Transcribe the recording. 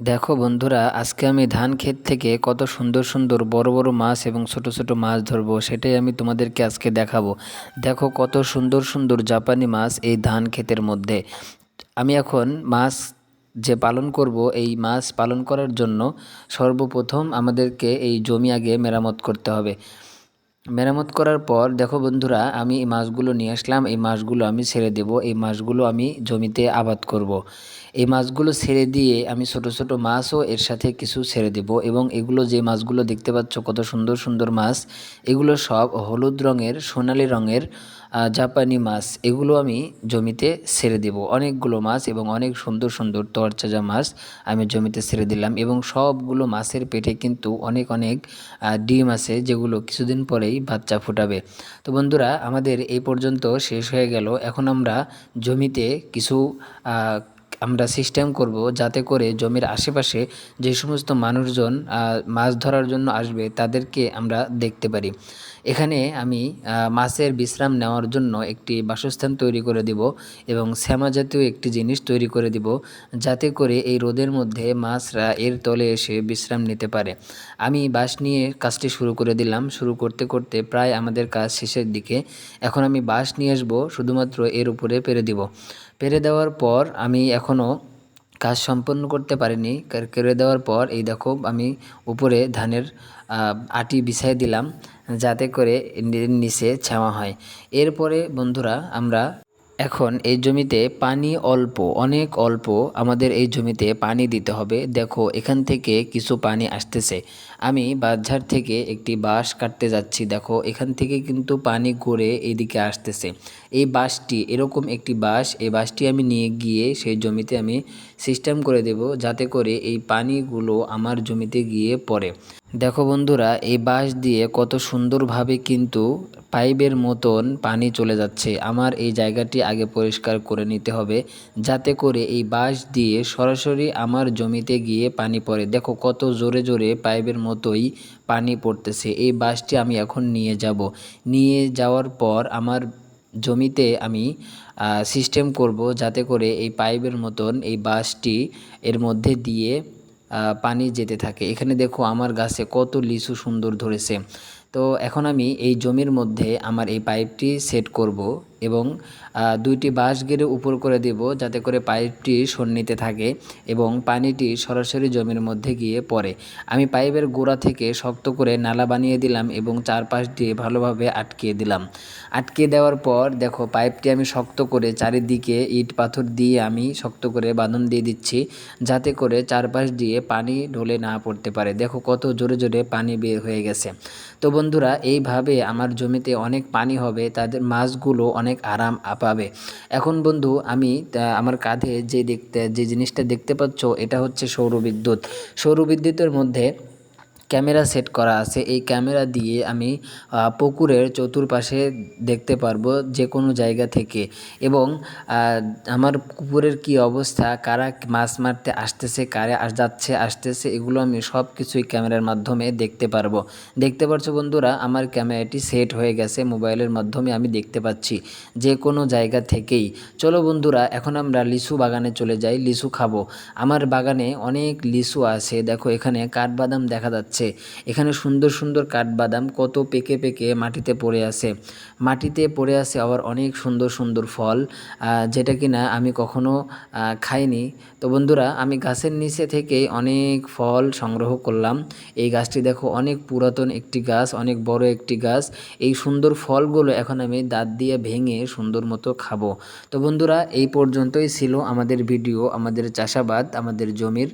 দেখো বন্ধুরা, আজকে আমি ধান ক্ষেত থেকে কত সুন্দর সুন্দর বড় বড় মাছ এবং ছোট ছোট মাছ ধরবো, সেটাই আমি তোমাদেরকে আজকে দেখাবো। দেখো কত সুন্দর সুন্দর জাপানি মাছ এই ধান ক্ষেতের মধ্যে। আমি এখন মাছ যে পালন করব, এই মাছ পালন করার জন্য সর্বপ্রথম আমাদেরকে এই জমি আগে মেরামত করতে হবে। মেরামত করার পর, দেখো বন্ধুরা, আমি এই মাছগুলো নিয়ে আসলাম এই মাছগুলো আমি ছেড়ে দেব এই মাছগুলো আমি জমিতে আবাদ করব। এই মাছগুলো ছেড়ে দিয়ে আমি ছোট ছোট মাছও এর সাথে কিছু ছেড়ে দেব এবং এগুলো যে মাছগুলো দেখতে পাচ্ছ কত সুন্দর সুন্দর মাছ, এগুলো সব হলুদ রঙের, সোনালি রঙের জাপানি মাছ, এগুলো আমি জমিতে ছেড়ে দেব। অনেকগুলো মাছ এবং অনেক সুন্দর সুন্দর তরচাজা মাছ আমি জমিতে ছেড়ে দিলাম এবং সবগুলো মাছের পেটে কিন্তু অনেক অনেক ডিম আছে যেগুলো কিছুদিন পরেই বাচ্চা ফুটাবে। তো বন্ধুরা, আমাদের এই পর্যন্ত শেষ হয়ে গেল। এখন আমরা জমিতে কিছু আমরা সিস্টেম করব যাতে করে জমির আশেপাশে যে সমস্ত মানুষজন মাছ ধরার জন্য আসবে তাদেরকে আমরা দেখতে পারি। এখানে আমি মাছের বিশ্রাম নেওয়ার জন্য একটি বাসস্থান তৈরি করে দিব এবং শ্যামা জাতীয় একটি জিনিস তৈরি করে দিব যাতে করে এই রোদের মধ্যে মাছরা এর তলে এসে বিশ্রাম নিতে পারে। আমি বাঁশ নিয়ে কাজটি শুরু করে দিলাম। শুরু করতে করতে প্রায় আমাদের কাজ শেষের দিকে। এখন আমি বাঁশ নিয়ে আসব, শুধুমাত্র এর উপরে পেরে দিব। পেরে দেওয়ার পর আমি এখনও কাজ সম্পন্ন করতে পারিনি। কেড়ে দেওয়ার পর এই দেখো আমি উপরে ধানের আটি বিছাই দিলাম, যাতে করে নিচে ছাওয়া হয়। এরপরে বন্ধুরা আমরা এখন এই জমিতে পানি অল্প, অনেক অল্প আমাদের এই জমিতে পানি দিতে হবে। দেখো, এখান থেকে কিছু পানি আসতেছে। আমি বাজার থেকে একটি বাঁশ কাটতে যাচ্ছি। দেখো, এখান থেকে কিন্তু পানি গড়ে এদিকে আসতেছে। এই বাঁশটি এরকম একটি বাঁশ, এই বাঁশটি আমি নিয়ে গিয়ে সেই জমিতে আমি সিস্টেম করে দেব যাতে করে এই পানিগুলো আমার জমিতে গিয়ে পড়ে। দেখো বন্ধুরা, এই বাঁশ দিয়ে কত সুন্দরভাবে কিন্তু পাইপের মতন পানি চলে যাচ্ছে। আমার এই জায়গাটি আগে পরিষ্কার করে নিতে হবে, যাতে করে এই বাঁশ দিয়ে সরাসরি আমার জমিতে গিয়ে পানি পড়ে। দেখো কত জোরে জোরে পাইপের মতোই পানি পড়তেছে। এই বাঁশটি আমি এখন নিয়ে যাব। নিয়ে যাওয়ার পর আমার জমিতে আমি সিস্টেম করব যাতে করে এই পাইপের মতন এই বাঁশটি এর মধ্যে দিয়ে পানি যেতে থাকে। এখানে দেখো আমার গাছে কত লিচু সুন্দর ধরেছে। তো এখন আমি এই জমির মধ্যে আমার এই পাইপটি সেট করব এবং দুইটি বাঁশ গেড়ে উপর করে দেব যাতে করে পাইপটি সন্নিতে থাকে এবং পানিটি সরাসরি জমির মধ্যে গিয়ে পড়ে। আমি পাইপের গোড়া থেকে শক্ত করে নালা বানিয়ে দিলাম এবং চারপাশ দিয়ে ভালোভাবে আটকিয়ে দিলাম। আটকে দেওয়ার পর দেখো পাইপটি আমি শক্ত করে চারিদিকে ইট পাথর দিয়ে আমি শক্ত করে বাঁধন দিয়ে দিচ্ছি যাতে করে চারপাশ দিয়ে পানি ঢলে না পড়তে পারে। দেখো কত জোরে জোরে পানি বের হয়ে গেছে। তো বন্ধুরা, এইভাবে আমার জমিতে অনেক পানি হবে, তাদের মাছগুলো অনেক আরাম পাবে। এখন বন্ধু, আমি আমার কাঁধে যে দেখতে, যে জিনিসটা দেখতে পাচ্ছ, এটা হচ্ছে সৌরবিদ্যুৎ। সৌরবিদ্যুতের মধ্যে ক্যামেরা সেট করা আছে। এই ক্যামেরা দিয়ে আমি পুকুরের চতুর্পাশে দেখতে পারব যে কোনো জায়গা থেকে। এবং আমার পুকুরের কি অবস্থা, কারা মাছ মারতে আসতেছে, কারে যাচ্ছে, আসতেছে, এগুলো আমি সব কিছুই ক্যামেরার মাধ্যমে দেখতে পারব। দেখতে পাচ্ছ বন্ধুরা, আমার ক্যামেরাটি সেট হয়ে গেছে, মোবাইলের মাধ্যমে আমি দেখতে পাচ্ছি যে কোনো জায়গা থেকেই। চলো বন্ধুরা, এখন আমরা লিচু বাগানে চলে যাই, লিচু খাব। আমার বাগানে অনেক লিচু আছে, দেখো এখানে কাঠবাদাম দেখা যাচ্ছে। যাচ্ছে। এখানে সুন্দর সুন্দর কাঠবাদাম কত পেকে পেকে মাটিতে পড়ে আছে। মাটিতে পড়ে আছে আবার অনেক সুন্দর সুন্দর ফল যেটা কিনা আমি কখনো খাইনি। তো বন্ধুরা, আমি গাছের নিচে থেকে অনেক ফল সংগ্রহ করলাম। এই গাছটি দেখো, অনেক পুরাতন একটি গাছ, অনেক বড় একটি গাছ। এই সুন্দর ফলগুলো এখন আমি দাঁত দিয়ে ভেঙে সুন্দর মতো খাব। তো বন্ধুরা, এই পর্যন্তই ছিল আমাদের ভিডিও, আমাদের চাষাবাদ, আমাদের জমির